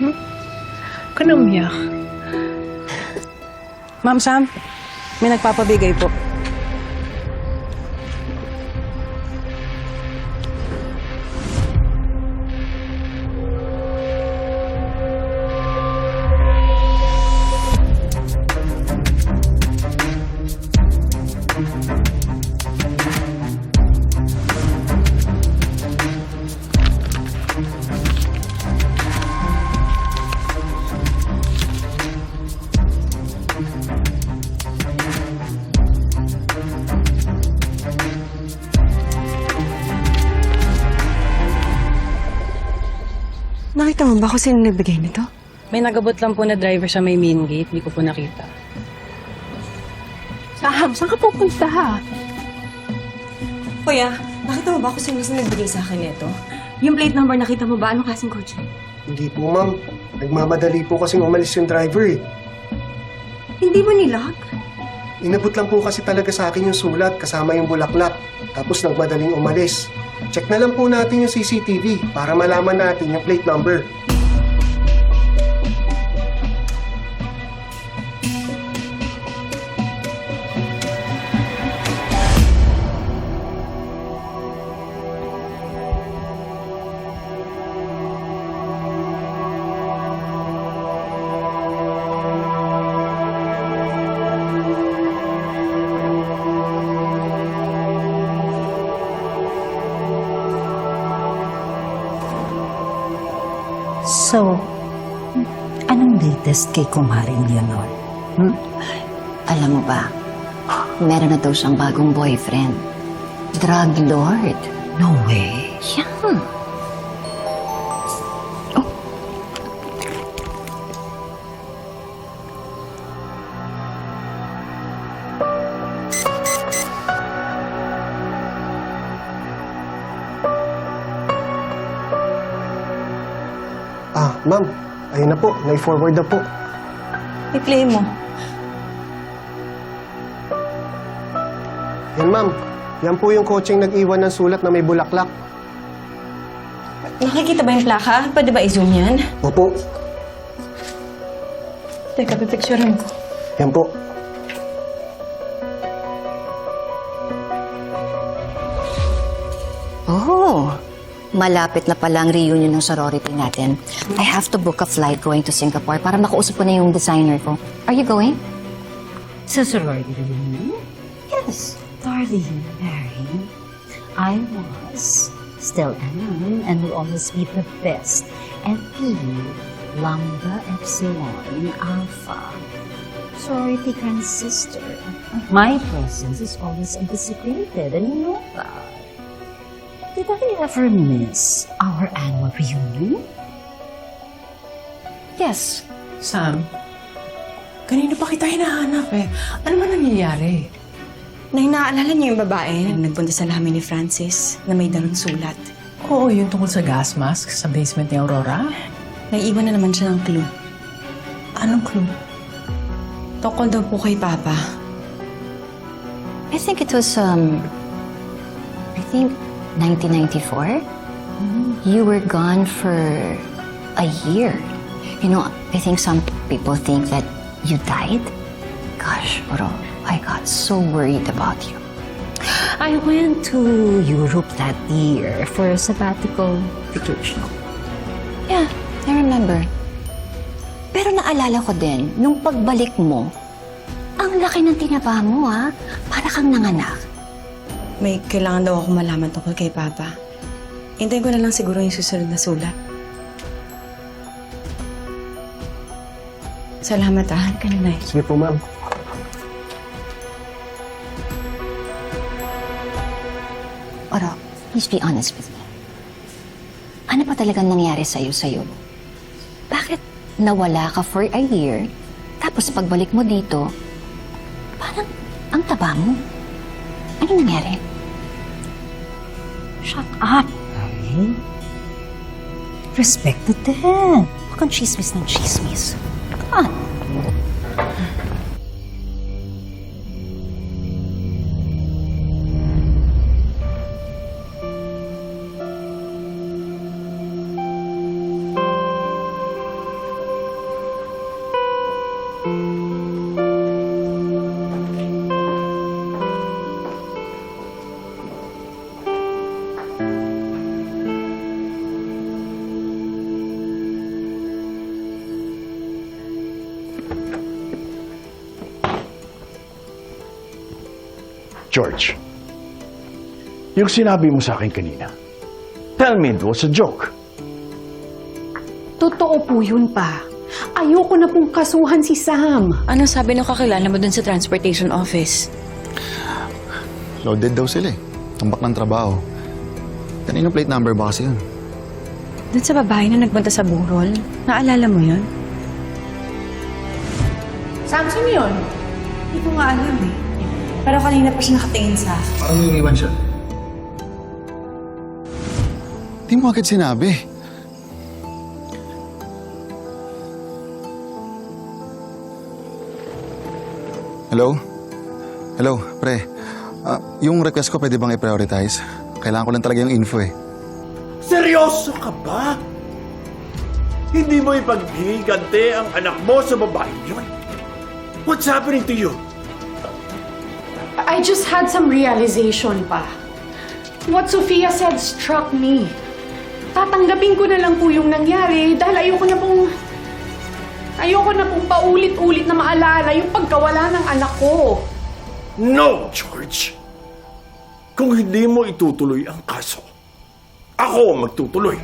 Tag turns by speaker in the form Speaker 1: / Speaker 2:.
Speaker 1: Na umiyak.
Speaker 2: Ma'am Sam, may nagpapabigay po.
Speaker 3: Nakita mo ba kung sino nagbigay nito?
Speaker 2: May nagabot lang po na driver sa may main gate. Hindi ko po nakita.
Speaker 1: Sam, saan ka pupunta ha?
Speaker 3: Kuya, nakita mo ba kung sino sa nagbigay sa akin nito? Yung plate number, nakita mo ba? Ano kasing kotse?
Speaker 4: Hindi po, ma'am. Nagmamadali po kasing umalis yung driver eh.
Speaker 3: Hindi mo nilag?
Speaker 4: Inabot lang po kasi talaga sa akin yung sulat kasama yung bulaklak. Tapos nagmadaling umalis. Check na lang po natin yung CCTV para malaman natin yung plate number.
Speaker 5: So, anong latest kay Kumaring Leonor? Hmm?
Speaker 6: Alam mo ba, meron na daw siyang bagong boyfriend. Drug lord.
Speaker 5: No way.
Speaker 6: Yeah.
Speaker 4: Ayun na po. Nai-forward na po.
Speaker 3: I-play mo.
Speaker 4: Yan, ma'am. Yan po yung coaching nag-iwan ng sulat na may bulaklak.
Speaker 3: Nakikita ba yung plaka? Pwede ba i-zoom yan?
Speaker 4: Opo.
Speaker 3: Teka, pipicturean ko.
Speaker 4: Yan po.
Speaker 6: Malapit na pala ang reunion ng sorority natin. I have to book a flight going to Singapore para makausap ko na yung designer ko. Are you going?
Speaker 5: Sa sorority reunion?
Speaker 6: Yes.
Speaker 5: Darling, Mary, I was still Annan and will always be the best. And P, Lambda Epsilon Alpha. Sorority grand sister. My presence is always anticipated, and you know that. Did I ever miss our annual reunion?
Speaker 6: Yes.
Speaker 1: Sam, kanina pa kita hinahanap eh. Ano man nangyayari?
Speaker 3: Na inaalala niyo yung babae na nagpunta sa lamin ni Francis na may dalong sulat.
Speaker 1: Oo, yung tungkol sa gas mask sa basement ni Aurora.
Speaker 3: Naiiwan na naman siya ng clue.
Speaker 1: Anong clue?
Speaker 3: Tungkol daw po kay Papa.
Speaker 6: I think it was, um, I think 1994. You were gone for a year. You know, I think some people think that you died. Gosh, Oro, I got so worried about you.
Speaker 5: I went to Europe that year for a sabbatical vacation.
Speaker 6: Yeah, I remember. Pero naalala ko din, nung pagbalik mo, ang laki ng tinaba mo, ah. Para kang nanganak.
Speaker 3: May kailangan daw ako malaman tungkol kay Papa. Hintayin ko na lang siguro yung susunod na sulat. Salamat ah. Ka na, Nay.
Speaker 4: Sige po, ma'am.
Speaker 6: Oro, please be honest with me. Ano pa talagang nangyari sa'yo sa'yo? Bakit nawala ka for a year, tapos pagbalik mo dito, parang ang taba mo? Ano nangyari?
Speaker 5: Shut up! Ay, respect the dead. Huwag kang chismis ng chismis. Come on.
Speaker 7: thank you George, yung sinabi mo sa akin kanina, tell me it was a joke.
Speaker 8: Totoo po yun pa. Ayoko na pong kasuhan si Sam.
Speaker 2: Ano sabi ng kakilala mo dun sa transportation office?
Speaker 9: Loaded daw sila eh. Tumbak ng trabaho. Kanino plate number ba kasi yun?
Speaker 3: Doon sa babae na nagpunta sa burol, naalala mo yun?
Speaker 1: Samson yun.
Speaker 3: Hindi ko nga alam eh. Pero kanina pa siya nakatingin sa akin.
Speaker 9: Parang yung iwan siya. Di mo agad sinabi. Hello? Hello, pre. Ah, yung request ko pwede bang i-prioritize? Kailangan ko lang talaga yung info eh.
Speaker 7: Seryoso ka ba? Hindi mo ipaghihigante ang anak mo sa babae yun? What's happening to you?
Speaker 8: I just had some realization pa. What Sofia said struck me. Tatanggapin ko na lang po yung nangyari dahil ayoko na pong... Ayoko na pong paulit-ulit na maalala yung pagkawala ng anak ko.
Speaker 7: No, George. Kung hindi mo itutuloy ang kaso, ako magtutuloy.